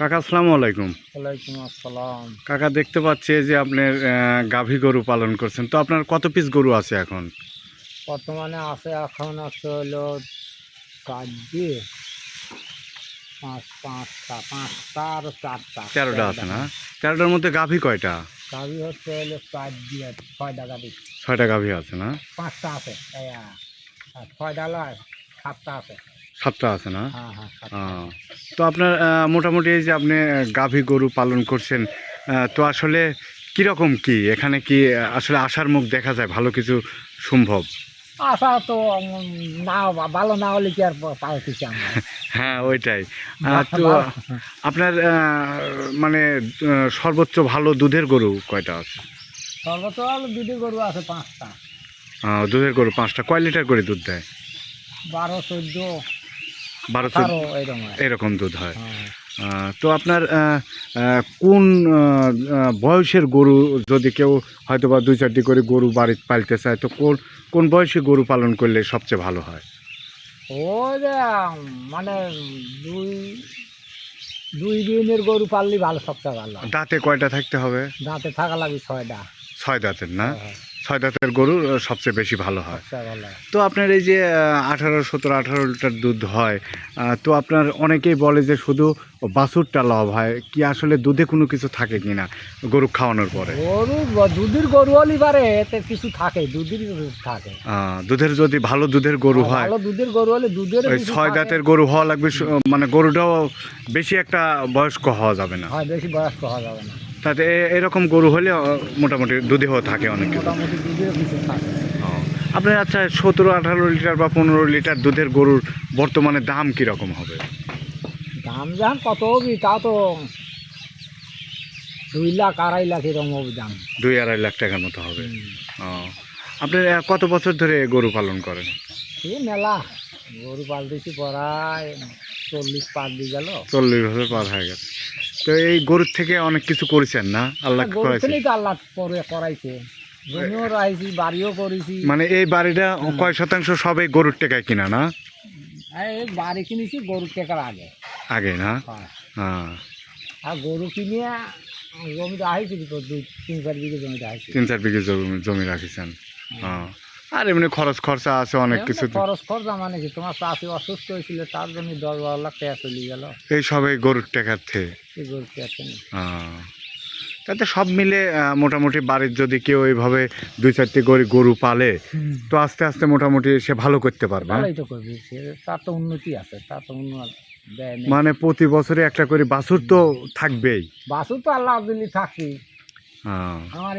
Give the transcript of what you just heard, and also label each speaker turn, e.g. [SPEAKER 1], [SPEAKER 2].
[SPEAKER 1] কাকা আসসালামু আলাইকুম।
[SPEAKER 2] ওয়ালাইকুম আসসালাম।
[SPEAKER 1] কাকা দেখতে পাচ্ছি যে আপনি গাভী গরু পালন করছেন। তো আপনার কত পিস গরু আছে এখন?
[SPEAKER 2] বর্তমানে আছে এখন আছে হলো চার দিয়ে পাঁচ পাঁচটা পাঁচটা আর চারটা।
[SPEAKER 1] তেরোটা আছে না? তেরোটার মধ্যে গাভী কয়টা?
[SPEAKER 2] গাভী হচ্ছে হলো চার দিয়ে ছয়টা গাভী।
[SPEAKER 1] ছয়টা গাভী আছে না?
[SPEAKER 2] পাঁচটা আছে ছয়টা লয় সাতটা আছে।
[SPEAKER 1] সাতটা আছে না?
[SPEAKER 2] হ্যাঁ হ্যাঁ
[SPEAKER 1] তো আপনার মোটামুটি এই যে আপনি গাভী গরু পালন করছেন তো আসলে কীরকম কি? এখানে কি আসলে আশার মুখ দেখা যায় ভালো কিছু সম্ভব?
[SPEAKER 2] আশা তো না ভালো না হলে কি আর আমরা?
[SPEAKER 1] হ্যাঁ ওইটাই। তো আপনার মানে সর্বোচ্চ ভালো দুধের গরু কয়টা আছে?
[SPEAKER 2] সর্বোচ্চ হলো দুটি গরু আছে পাঁচটা।
[SPEAKER 1] দুধের গরু পাঁচটা। কয় লিটার করে দুধ দেয়?
[SPEAKER 2] বারো চোদ্দ।
[SPEAKER 1] বারো চোদ্দ
[SPEAKER 2] আঠারো এরকম
[SPEAKER 1] দুধ হয়।
[SPEAKER 2] হ্যাঁ।
[SPEAKER 1] তো আপনার কোন বয়সের গরু যদি কেউ হয়তো বা দুই চারটি করে গরু বাড়িতে পালতে চায় তো কোন কোন বয়সে গরু পালন করলে সবচেয়ে ভালো হয়?
[SPEAKER 2] উম, মানে দুই দুই দিনের গরু পাললে ভালো সবচেয়ে ভালো।
[SPEAKER 1] দাঁতে কয়টা থাকতে হবে?
[SPEAKER 2] দাঁতে থাকা লাগবে ছয়টা।
[SPEAKER 1] ছয় দাঁতের না?
[SPEAKER 2] হ্যাঁ,
[SPEAKER 1] ছয় দাঁতের গরু সবচেয়ে বেশি ভালো হয়। তো আপনার এই যে আঠারো সতেরো আঠারো লিটার দুধ হয় তো আপনার অনেকেই বলে যে শুধু বাছুরটা লাভ হয় কি আসলে দুধে কোনো কিছু থাকে কি না গরু খাওয়ানোর পরে?
[SPEAKER 2] গরু দুধের গরু হলে পারে এতে কিছু থাকে দুধের থাকে।
[SPEAKER 1] দুধের যদি ভালো দুধের গরু হয়
[SPEAKER 2] ভালো দুধের গরু হলে দুধের
[SPEAKER 1] ওই ছয়। দাঁতের গরু হওয়া লাগবে মানে গরুটাও বেশি একটা বয়স্ক হওয়া যাবে না।
[SPEAKER 2] হয় বেশি বয়স্ক হওয়া যাবে না।
[SPEAKER 1] তাতে এরকম গরু হলে মোটামুটি দুধেও থাকে অনেক। আপনার আচ্ছা সতেরো আঠারো লিটার বা পনেরো লিটার দুধের গরুর বর্তমানে দাম কীরকম হবে?
[SPEAKER 2] দাম যখন কত হবি? তা তো দুই লাখ আড়াই লাখ এরকম হবে দাম।
[SPEAKER 1] দুই আড়াই লাখ টাকার মতো হবে। ও আপনি কত বছর ধরে গরু পালন করেন?
[SPEAKER 2] এই মেলা। গরু পাল পালতেছি প্রায় চল্লিশ পার দিয়ে গেল।
[SPEAKER 1] চল্লিশ বছর পার হয়ে গেছে। তো এই গরুর থেকে অনেক কিছু করেছেন না? আল্লাহ
[SPEAKER 2] তো আল্লাহ পরে করাইছে। জমিও রাইছি বাড়িও করেছি।
[SPEAKER 1] মানে এই বাড়িটা কয় শতাংশ সবই গরুর টেকায় কিনা না?
[SPEAKER 2] এই বাড়ি কিনেছি গরু টেকার আগে।
[SPEAKER 1] আগে না?
[SPEAKER 2] হয়।
[SPEAKER 1] হ্যাঁ।
[SPEAKER 2] আর গরু কিনে জমিতে আইছিল তো দুই তিন চার বিঘে আইছিল
[SPEAKER 1] তিন চার বিঘে জমি জমি রাখিছেন। হ্যাঁ। আর এমনি খরচ খরচা আছে অনেক কিছু
[SPEAKER 2] খরচ খরচা মানে কি? তোমার চাষি অসুস্থ হয়েছিল তার জন্য দশ বারো লাখ টাকা চলে গেল।
[SPEAKER 1] এই সবই গরুর টেকার থেকে।
[SPEAKER 2] এই গরু
[SPEAKER 1] তাতে সব মিলে মোটামুটি বাড়ির যদি কেউ এইভাবে দুই চারটি গরু গরু পালে তো আস্তে আস্তে মোটামুটি সে ভালো করতে পারবে হ্যাঁ?
[SPEAKER 2] তার তো উন্নতি আছে তার তো উন্নত
[SPEAKER 1] মানে প্রতি বছরে একটা করে বাছুর তো থাকবেই।
[SPEAKER 2] বাসু তো আল্লাহ
[SPEAKER 1] হ্যাঁ
[SPEAKER 2] আমার